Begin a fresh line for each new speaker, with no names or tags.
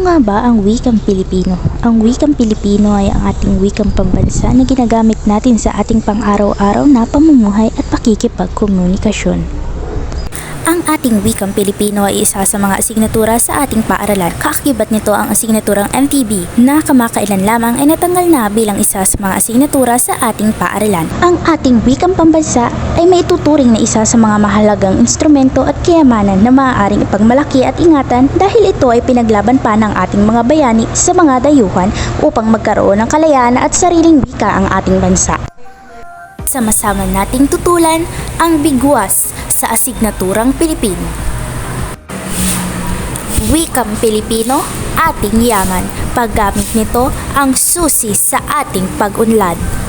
nga ba ang wikang Pilipino? Ang wikang Pilipino ay ang ating wikang pambansa na ginagamit natin sa ating pang-araw-araw na pamumuhay at pakikipagkomunikasyon. Ang ating wikang Pilipino ay isa sa mga asignatura sa ating paaralan. Kaakibat nito ang asignaturang MTB na kamakailan lamang ay natanggal na bilang isa sa mga asignatura sa ating paaralan. Ang ating wikang pambansa ay may tuturing na isa sa mga mahalagang instrumento at kayamanan na maaaring ipagmalaki at ingatan dahil ito ay pinaglaban pa ng ating mga bayani sa mga dayuhan upang magkaroon ng kalayaan at sariling wika ang ating bansa. Sama-sama nating tutulan ang bigwas sa asignaturang Pilipino. Wikang Pilipino, ating yaman. Paggamit nito ang susi sa ating pag-unlad.